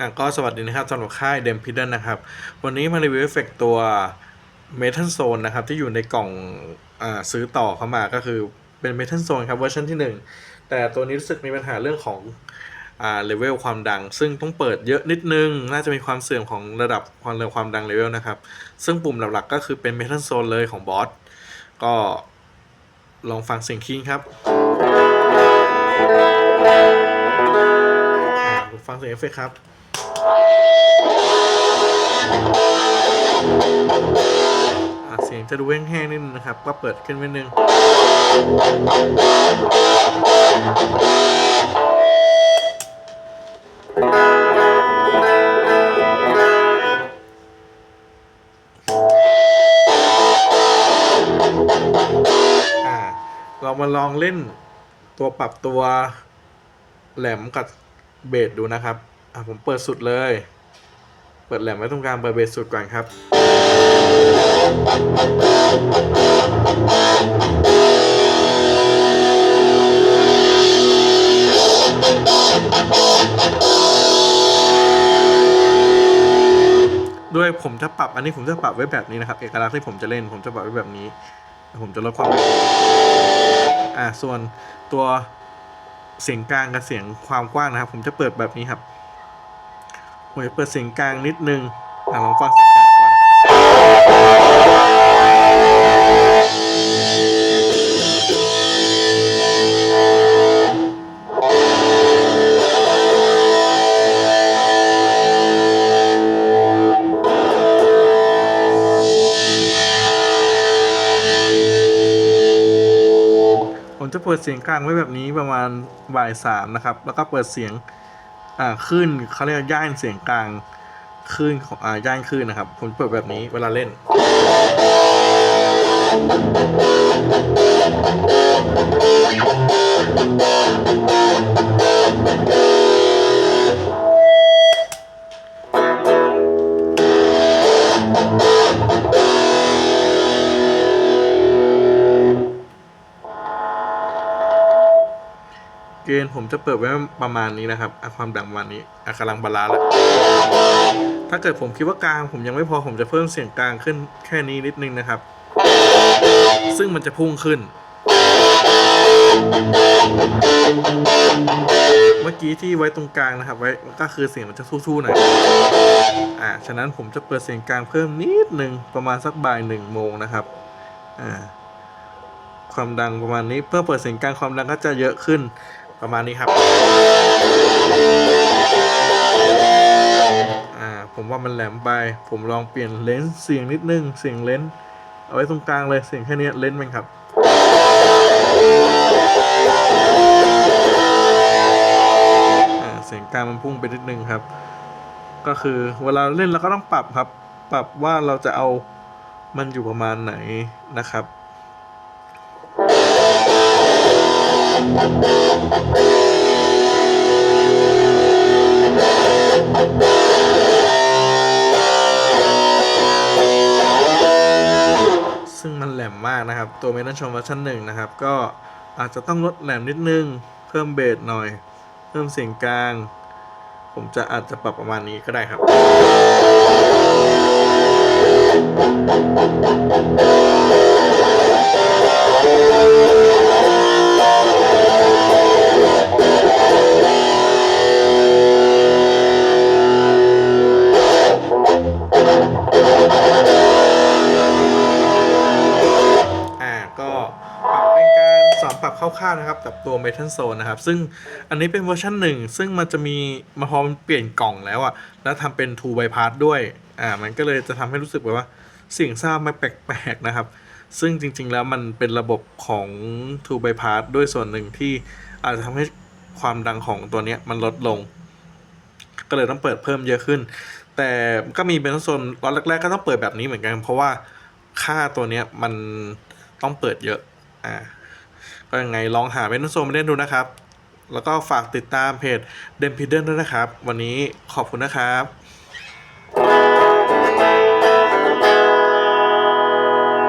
อะก็สวัสดีนะครับสำหรับค่ายเดมพิดเดิลนะครับ วันนี้มารีวิวเอฟเฟกตัวเมทัลโซนนะครับ ที่อยู่ในกล่องอ่าซื้อต่อเข้ามาก็คือเป็นเมทัลโซนครับเวอร์ชันที่ 1 แต่ตัวนี้รู้สึกมีปัญหาเรื่องของอ่าเลเวลความดัง ซึ่งต้องเปิดเยอะนิดนึง น่าจะมีความเสื่อมของระดับความเร็วความดังเลเวลนะครับ ซึ่งปุ่มหลักๆก็คือเป็นเมทัลโซนเลยของบอสก็ลองฟังเสียงคีย์ครับฟังเสียงเอฟเฟกต์ครับ เสียงจะดูแห้งๆนิดนึงนะครับ ก็เปิดขึ้นไว้นึงอ่าเรามาลองเล่นตัวปรับตัวแหลมกับเบสดูนะครับ อะผมเปิดสุดเลย เปิดแหลมไว้ตรงกลางเปิดเบสสุดก่อนครับ ด้วยผมจะปรับอันนี้ผมจะปรับไว้แบบนี้นะครับ เอกลักษณ์ที่ผมจะเล่น ผมจะปรับไว้แบบนี้ ผมจะลดความอ่าส่วนตัวเสียงกลางกับเสียงความกว้างนะครับ ผมจะเปิดแบบนี้ครับ ผมจะเปิดเสียงกลางนิดนึงอ่าลองฟังเสียงกลางก่อน ผมจะเปิดเสียงกลางไว้แบบนี้ประมาณบ่ายสามนะครับ แล้วก็เปิดเสียง อ่าขึ้นเขาเรียกย่านเสียงกลางขึ้นของอ่าย่านขึ้นนะครับผมเปิดแบบนี้เวลาเล่นเกณฑ์ผมจะเปิดไว้ประมาณนี้นะครับอความดังประมาณนี้อะกำลังบาลานซ์แล้วถ้าเกิดผมคิดว่ากลางผมยังไม่พอผมจะเพิ่มเสียงกลางขึ้นแค่นี้นิดนึงนะครับ ซึ่งมันจะพุ่งขึ้น เมื่อกี้ที่ไว้ตรงกลางนะครับ ไว้ก็คือเสียงมันจะทู่ๆหน่อยอ่าฉะนั้นผมจะเปิดเสียงกลางเพิ่มนิดนึงประมาณสักบ่ายหนึ่งโมงนะครับอ่าความดังประมาณนี้เพื่อเปิดเสียงกลางความดังก็จะเยอะขึ้น ประมาณนี้ครับ อ่า ผมว่ามันแหลมไป ผมลองเปลี่ยนเลนส์เสียงนิดนึง เสียงเลนส์เอาไว้ตรงกลางเลยเสียงแค่นี้เลนส์มันครับ อ่า เสียงกลางมันพุ่งไปนิดนึงครับ ก็คือเวลาเล่นเราก็ต้องปรับครับ ปรับว่าเราจะเอามันอยู่ประมาณไหนนะครับ ซึ่งมันแหลมมากนะครับ ตัวเมทัลชมเวอร์ชันหนึ่งนะครับ ก็อาจจะต้องลดแหลมนิดนึง เพิ่มเบสหน่อย เพิ่มเสียงกลาง ผมจะอาจจะปรับประมาณนี้ก็ได้ครับ ปรับคร่าวๆนะครับกับตัว Metal Zone นะครับ ซึ่งอันนี้เป็นเวอร์ชันหนึ่งซึ่งมันจะมีมาพอมันเปลี่ยนกล่องแล้วอะแล้วทำเป็น2 bypass ด้วยอ่ามันก็เลยจะทำให้รู้สึกแบบว่าเสียงซ่าไม่แปลกๆนะครับ ซึ่งจริงๆแล้วมันเป็นระบบของ2 bypass ด้วยส่วนหนึ่งที่อาจจะทำให้ความดังของตัวเนี้ยมันลดลง ก็เลยต้องเปิดเพิ่มเยอะขึ้น แต่ก็มีเป็นโซนตอนแรกๆ ก็ต้องเปิดแบบนี้เหมือนกัน เพราะว่าค่าตัวเนี้ยมันต้องเปิดเยอะ อ่า ก็ยังไงลองหาเป็นโซมาเล่นดูนะครับ แล้วก็ฝากติดตามเพจเดมพิเดนด้วยนะครับ วันนี้ขอบคุณนะครับ